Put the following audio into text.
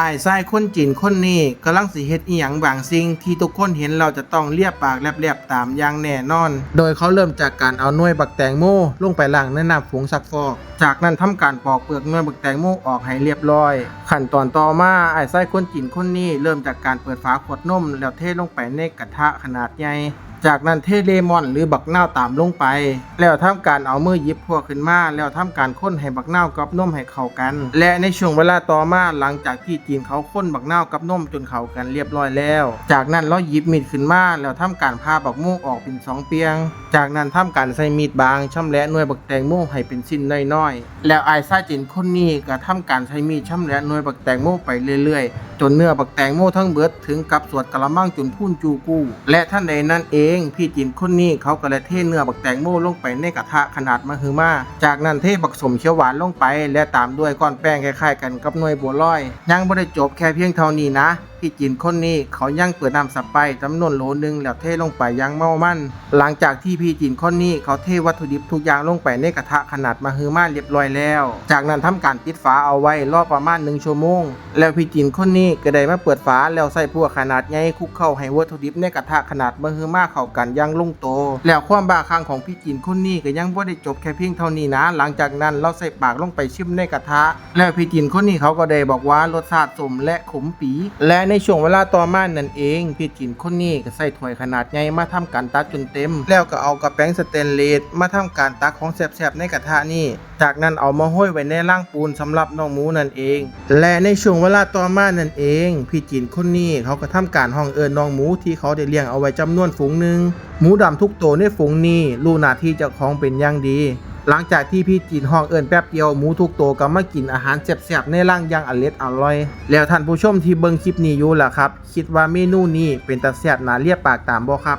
อายไส้คนจีนคนนี้กำลังสิเฮ็ดอีหยังบางสิ่งที่ทุกคนเห็นเราจะต้องเลียบปากแลบๆตามอย่างแน่นอน โดยเขาเริ่มจากการเอาหน่วยบักแตงโมลงไปล้างในน้ำผงซักฟอก จากนั้นทำการปอกเปลือกหน่วยบักแตงโมออกให้เรียบร้อย ขั้นตอนต่อมาอายไส้คนจีนคนนี้เริ่มจากการเปิดฝาขวดนมแล้วเทลงไปในกระทะขนาดใหญ่ จากนั้นเทเลมอนหรือบักนาวตามลงไป แล้วทำการเอามือยิบพวกขึ้นมา แล้วทำการค้นให้บักนาวกับนมให้เข้ากัน และในช่วงเวลาต่อมาหลังจากที่จีนเขาค้นบักนาวกับนมจนเข้ากันเรียบร้อยแล้ว จากนั้นเราหยิบมีดขึ้นมาแล้วทำการพาบักโมกออกเป็นสองเปียง จากนั้นทำการใส่มีดบางช่ำแหละหน่วยบักแตงโมให้เป็นสิ้นน้อยๆแล้วไอ้ซ่าจีนคนนี้ก็ทำการใช้มีดช่ำแหละหน่วยบักแตงโมไปเรื่อยๆ จนเนื้อบักแตงโมทั้งเบิดถึงกับสวดกะละมังจนพุ่นจูกู้และท่านใดนั่นเองพี่จินคนนี้เขาก็เลยเทเนื้อบักแตงโมลงไปในกระทะขนาดมหึมา จากนั้นเทบักสมเขียวหวานลงไป และตามด้วยก้อนแป้งคล้ายๆกันกับหน่วยบัวลอย ยังไม่ได้จบแค่เพียงเท่านี้นะ พี่จินคนนี้เขายังเปิดน้ำสับไปจำนวนโหลนึงแล้วเทลงไปยังเมามัน หลังจากที่พี่จินคนนี้เขาเทวัตถุดิบทุกอย่างลงไปในกระทะขนาดมหึมาเรียบร้อยแล้ว จากนั้นทำการปิดฝาเอาไว้รอประมาณหนึ่งชั่วโมง แล้วพี่จินคนนี้ก็ได้มาเปิดฝาแล้วใส่พวกขนาดใหญ่คุกเข้าให้วัตถุดิบในกระทะขนาดมหึมาเข้ากันยังลงโต แล้วความบ้าคลั่งของพี่จินคนนี้ก็ยังบ่ได้จบแค่เพียงเท่านี้นะ หลังจากนั้นเราใส่ปากลงไปชิมในกระทะ แล้วพี่จินคนนี้เขาก็ได้บอกว่ารสชาติสมและขมปีและในในช่วงเวลาต่อมานั่นเอง พี่จินคนนี้ก็ใส่ถ้วยขนาดใหญ่มาทำการตักจนเต็ม แล้วก็เอากระแป้งสแตนเลสมาทำการตักของแซ่บๆในกระทะนี่ จากนั้นเอามาห้อยไว้ในร่างปูนสำหรับน้องหมูนั่นเอง และในช่วงเวลาต่อมานั่นเอง พี่จินคนนี้เขาก็ทำการห้องเอิญน้องหมูที่เขาได้เลี้ยงเอาไว้จำนวนฝูงหนึ่งหมูดำทุกตัวในฝูงนี้รู้หน้าที่เจ้าของเป็นอย่างดี หลังจากที่พี่จีนห้องเอิญแป๊บเดียวหมูทุกตัวก็มากินอาหารแซ่บๆในร่างอย่างอร่อยอร่อย แล้วท่านผู้ชมที่เบิ่งคลิปนี้อยู่ล่ะครับ คิดว่าเมนูนี้เป็นตาแซ่บนาเรียบปากตามบ่ครับ